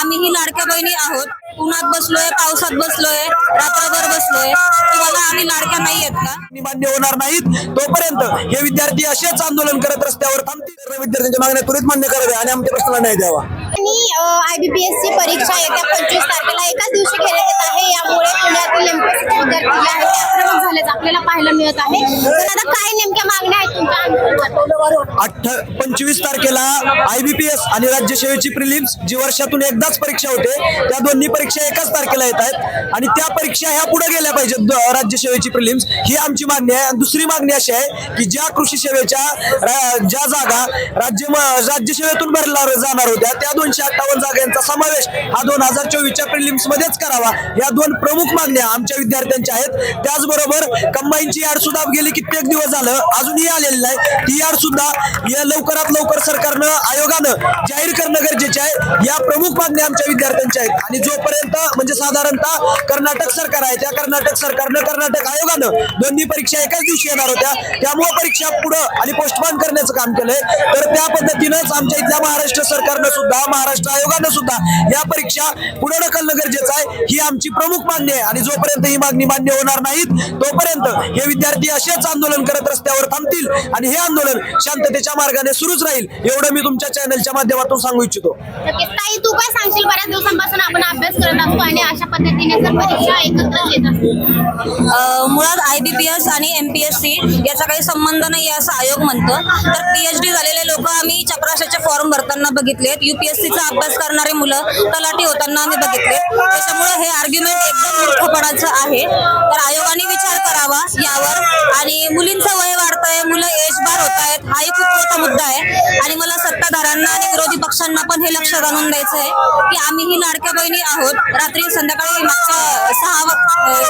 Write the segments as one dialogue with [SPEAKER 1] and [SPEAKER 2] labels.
[SPEAKER 1] आम्हीही लाडक्या बहिणी आहोत. उन्हात बसलोय पावसात बसलोय रात्रभर बसलोय. तुम्हाला आम्ही लाडक्या नाही आहेत का?
[SPEAKER 2] मान्य होणार नाहीत. तोपर्यंत हे विद्यार्थी असेच आंदोलन करत रस्त्यावर थांबतील. विद्यार्थ्यांच्या मागण्या त्वरित मान्य कराव्या आणि आमच्या प्रश्नाला न्याय द्यावा.
[SPEAKER 3] आणि आयबीपीएस ची परीक्षा येत्या पंचवीस तारखेला एकाच दिवशी घेण्यात येत आहे. यामुळे पुण्यातील पाहायला मिळत आहे. तर आता काय नेमक्या मागण्या आहेत तुमच्या आंदोलनात?
[SPEAKER 2] अठ्ठ पंचवीस तारखेला आयबीपीएस आणि राज्य सेवेची प्रिलिम्स जी वर्षातून एकदाच परीक्षा होते त्या दोन्ही परीक्षा एकाच तारखेला येत आहेत. आणि त्या परीक्षा ह्या पुढे गेल्या पाहिजेत द- राज्य सेवेची प्रिलिम्स. ही आमची मागणी आहे. आणि दुसरी मागणी अशी आहे की ज्या कृषी सेवेच्या रा- ज्या जागा राज्य म- राज्य सेवेतून भरला जाणार होत्या त्या दोनशे अठ्ठावन्न जागांचा समावेश हा दोन हजार चोवीसच्या प्रिलिम्स मध्येच करावा. या दोन प्रमुख मागण्या आमच्या विद्यार्थ्यांच्या आहेत. त्याचबरोबर कंबाईनची याड सुद्धा गेली कित्येक दिवस झालं अजूनही आलेली नाही. ती याड सुद्धा या लवकरात लवकर सरकारनं आयोगानं जाहीर करणं गरजेचे आहे. या प्रमुख मागण्या आमच्या विद्यार्थ्यांच्या आहेत. आणि जोपर्यंत म्हणजे साधारणतः कर्नाटक सरकार आहे त्या कर्नाटक सरकारनं कर्नाटक आयोगानं दोन्ही परीक्षा एकाच दिवशी येणार होत्या. त्यामुळे परीक्षा पुढं आणि पोस्टपोन करण्याचं काम केलंय. तर त्या पद्धतीनंच आमच्या इथल्या महाराष्ट्र सरकारनं सुद्धा महाराष्ट्र आयोगानं सुद्धा या परीक्षा पुढे ढकलणं गरजेचं आहे. ही आमची प्रमुख मागणी आहे. आणि जोपर्यंत ही मागणी मान्य होणार नाहीत तोपर्यंत हे विद्यार्थी असेच आंदोलन करत रस्त्यावर थांबतील आणि हे आंदोलन शांततेच्या मार्गाने सुरूच राहील एवढं मी तुमच्या चॅनलच्या माध्यमातून सांगू इच्छितो.
[SPEAKER 3] नक्कीच. ताई तू काय सांगशील? बऱ्याच दिवसांपासून आपण अभ्यास करत असतो आणि अशा पद्धतीने जर परीक्षा एकत्र येत असतील
[SPEAKER 1] अ, मुळात आय बी पी एस आणि एम पी एस सी याचा काही संबंध नाही असं आयोग म्हणतो. तर पी एच डी झालेले लोक आम्ही चपराशाचे फॉर्म भरताना बघितलेत. युपीएससीचा अभ्यास करणारे मुलं तलाठी होताना आम्ही बघितले त्याच्यामुळे हे आर्ग्युमेंट एकदम मूर्खपणाचं आहे. तर विचार करावा यावर. आणि मुलींचं वय वाढतंय मुलं एज बार होत आहेत हाही खूप मोठा मुद्दा आहे. आणि मला सत्ताधाऱ्यांना आणि विरोधी पक्षांना पण हे लक्षात आणून द्यायचं आहे की आम्हीही लाडक्या बहिणी आहोत. रात्री संध्याकाळी मागच्या सहा वा-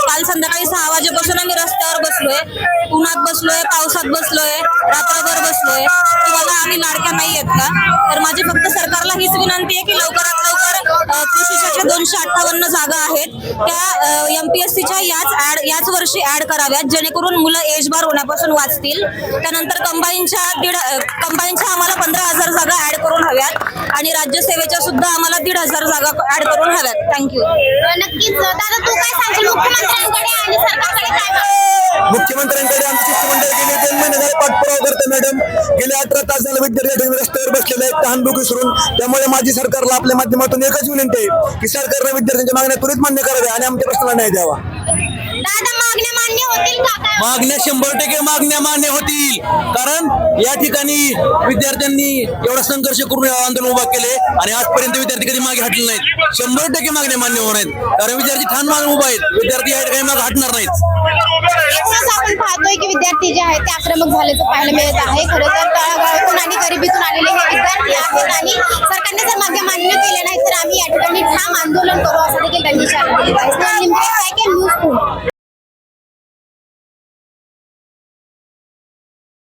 [SPEAKER 1] काल संध्याकाळी सहा वाजेपासून आम्ही रस्त्यावर बसलोय. उन्हात बसलोय पावसात बसलोय रात्रभर बसलोय. तुम्हाला आम्ही लाडक्या नाही आहेत का? तर माझी फक्त सरकारला हीच विनंती आहे की लवकरात लवकर कृषी शाखेत दोनशे अठ्ठावन्न जागा आहेत. त्या एमपीएससीच्या याच ऍड याच वर्षी ऍड कराव्यात. जेणेकरून मुलं एज बार होण्यापासून वाचतील. त्यानंतर कंबाईनच्या दीड कंबाईनच्या आम्हाला पंधरा हजार जागा ऍड करून हव्यात. आणि राज्यसेवेच्या सुद्धा आम्हाला दीड हजार जागा ऍड करून हव्यात. थँक्यू
[SPEAKER 3] नक्कीच. दादा तू काय सांगशील? मुख्यमंत्र्यांकडे
[SPEAKER 2] मॅडम गेले अठरा तास झाले विद्यार्थी रस्त्यावर बसलेले आहेत तहानभूक विसरून. त्यामुळे माझी सरकारला आपल्या माध्यमातून एकच विनंती आहे की सरकारने विद्यार्थ्यांच्या मागण्या त्वरित मान्य कराव्या आणि आमच्या प्रश्नाला न्याय द्यावा.
[SPEAKER 3] दादा मागण्या मान्य होतील का? काय
[SPEAKER 2] मागण्या शंभर टक्के मागण्या मान्य होतील. कारण या ठिकाणी विद्यार्थ्यांनी एवढा संघर्ष करून हे आंदोलन उभा केले आणि आजपर्यंत विद्यार्थी कधी मागे हटले नाहीत. शंभर टक्के मागण्या मान्य होणार आहेत. कारण विद्यार्थी ठाण मागून उभा आहेत. विद्यार्थी या ठिकाणी मागे हटणार नाहीत.
[SPEAKER 3] विद्यार्थी जे आहेत ते आक्रमक झाल्याचं पाहायला मिळत आहे. खरं तर तळागाळातून आणि गरिबीतून आलेले हे विद्यार्थी